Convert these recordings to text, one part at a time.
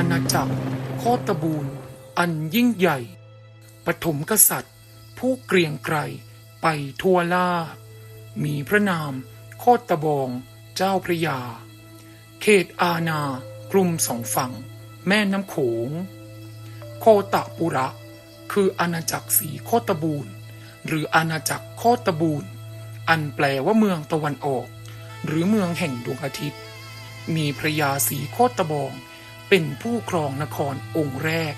อาณาจักรโคตบูรณ์อันยิ่งใหญ่ ปฐมกษัตริย์ ผู้เกรียงไกรไปทั่วล่า มีพระนามโคตบองเจ้าพระยา เขตอาณากลุ่มสองฝั่ง แม่น้ำโขง โคตะปุระ คืออาณาจักรสีโคตบูรณ์หรืออาณาจักรโคตบูรณ์อันแปลว่าเมืองตะวันออก หรือเมืองแห่งดวงอาทิตย์ มีพระยาสีโคตบอง เป็นผู้ครองนครองค์แรก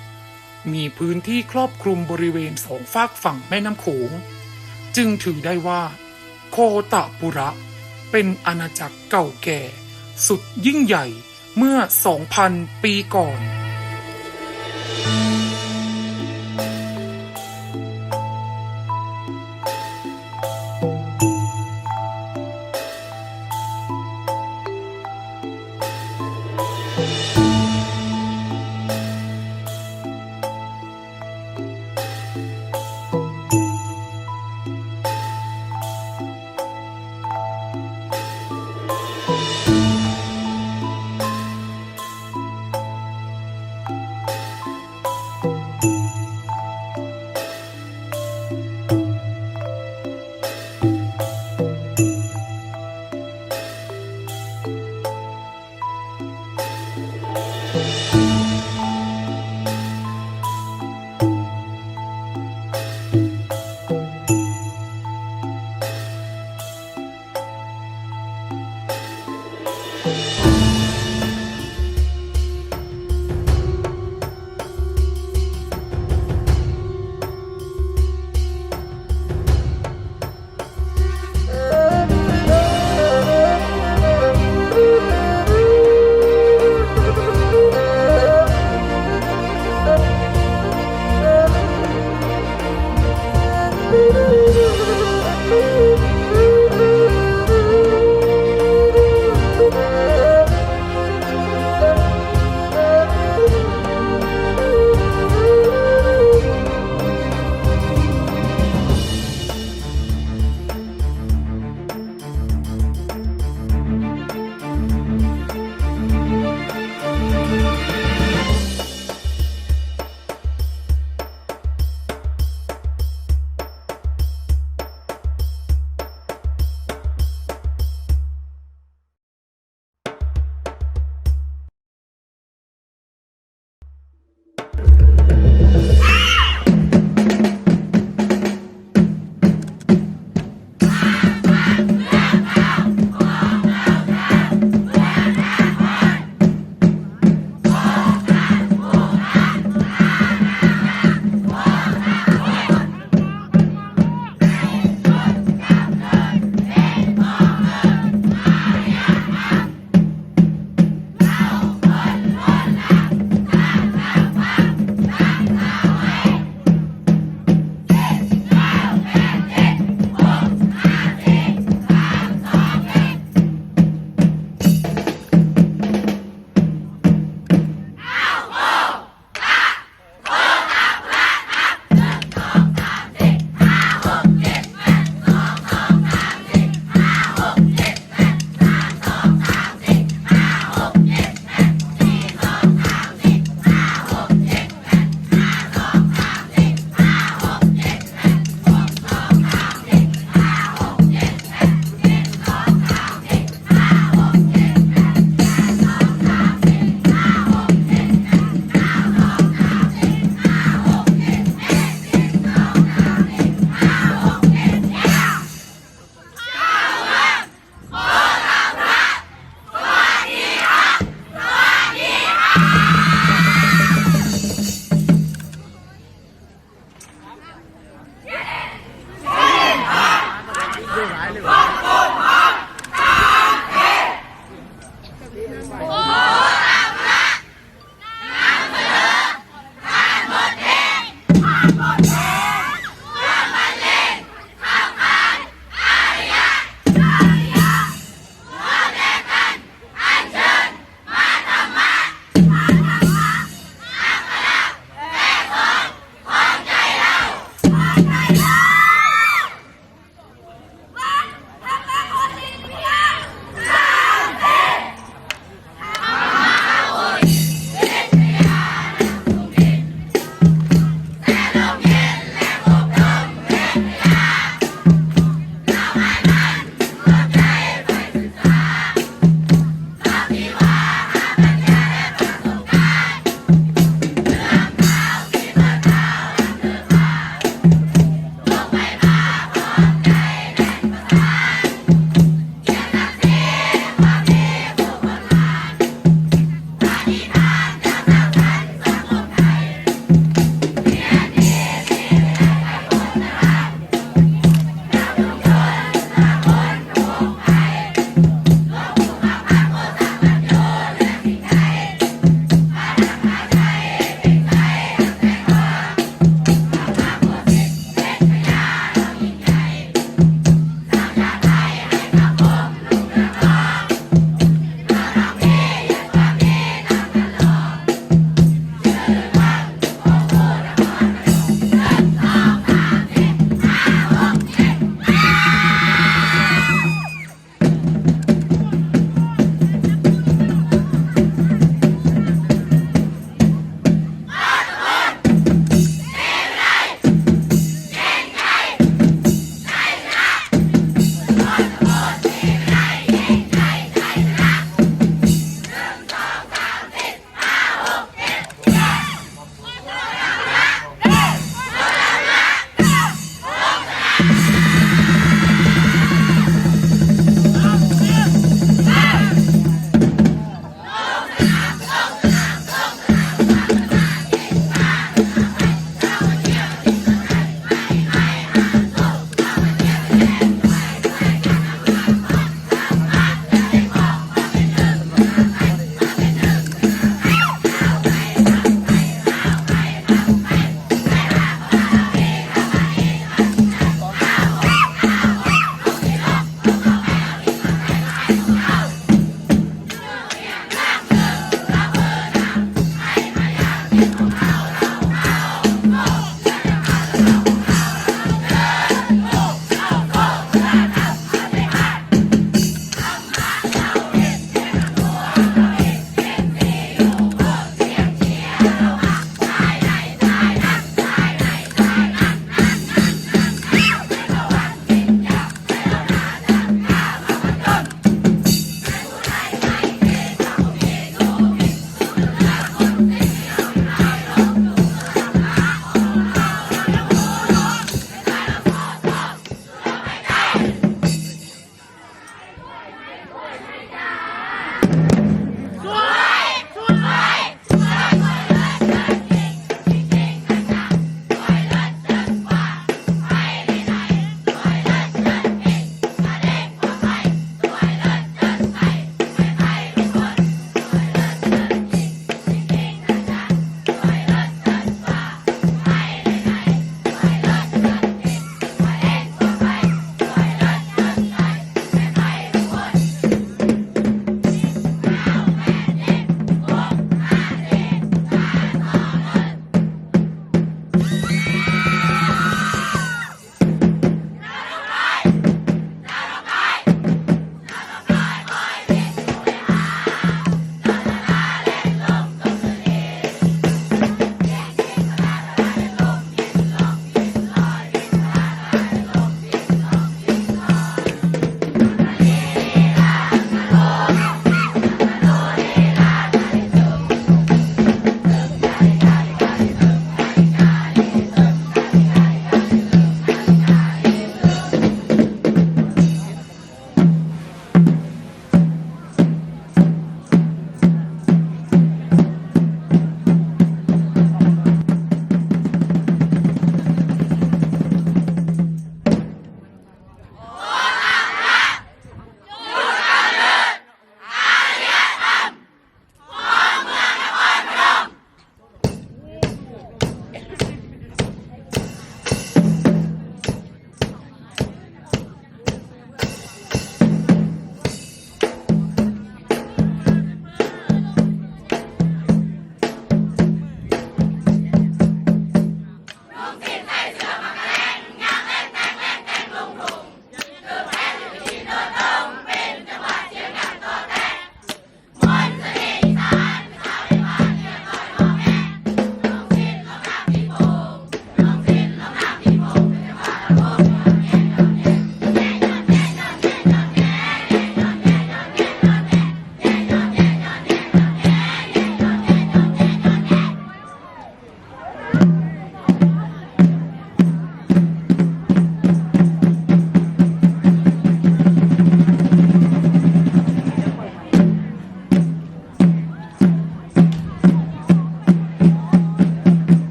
มีพื้นที่ครอบคลุมบริเวณสองฝากฝั่งแม่น้ำโขง จึงถือได้ว่า โคตะปุระ เป็นอาณาจักรเก่าแก่ สุดยิ่งใหญ่เมื่อ 2,000 ปีก่อน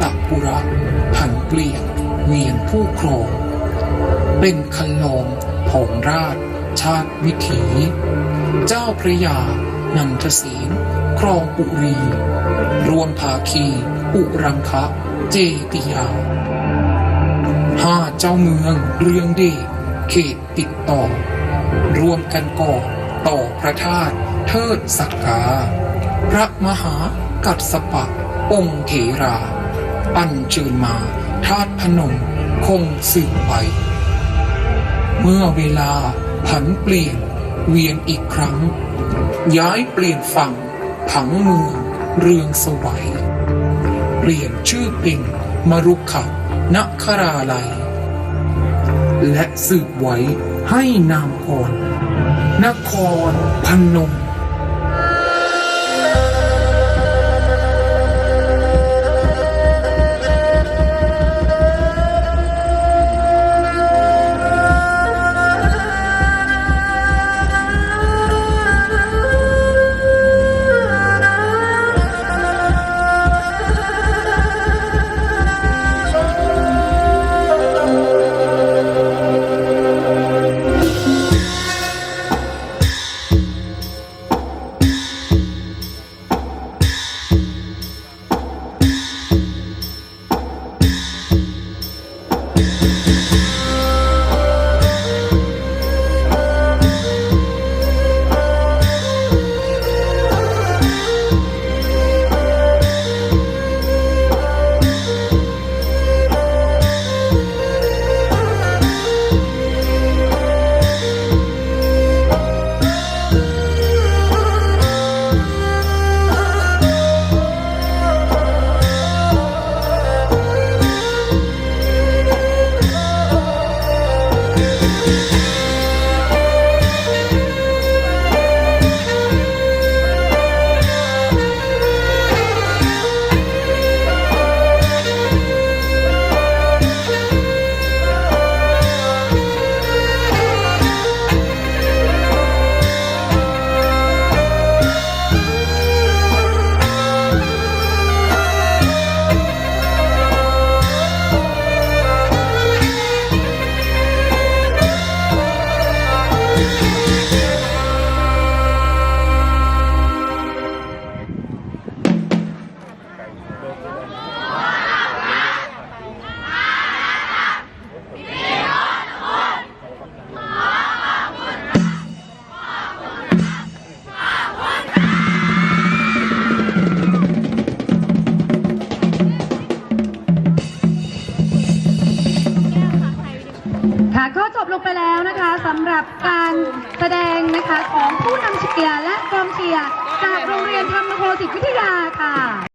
ตะปุระหันเปลี่ยนเวียนผู้ครองเป็นคันลองผองราช ชาติวิถี เจ้าพระยา นันทศีลครองปุรี รวมภาคี อุรังคะเจติยาห้าเจ้าเมืองเรืองดีเขตติดต่อ รวมกันก่อต่อพระธาตุเทิดสักกา พระมหากัดสปะองค์เถรา อัญเชิญมาธาตุพนมคงสืบไป เมื่อเวลาผันเปลี่ยนเวียนอีกครั้ง ย้ายเปลี่ยนฝั่งผังเมืองเรืองสวัย เปลี่ยนชื่อเป็นมรุขะนคราลัย และสืบไว้ให้นามก่อนนครพนม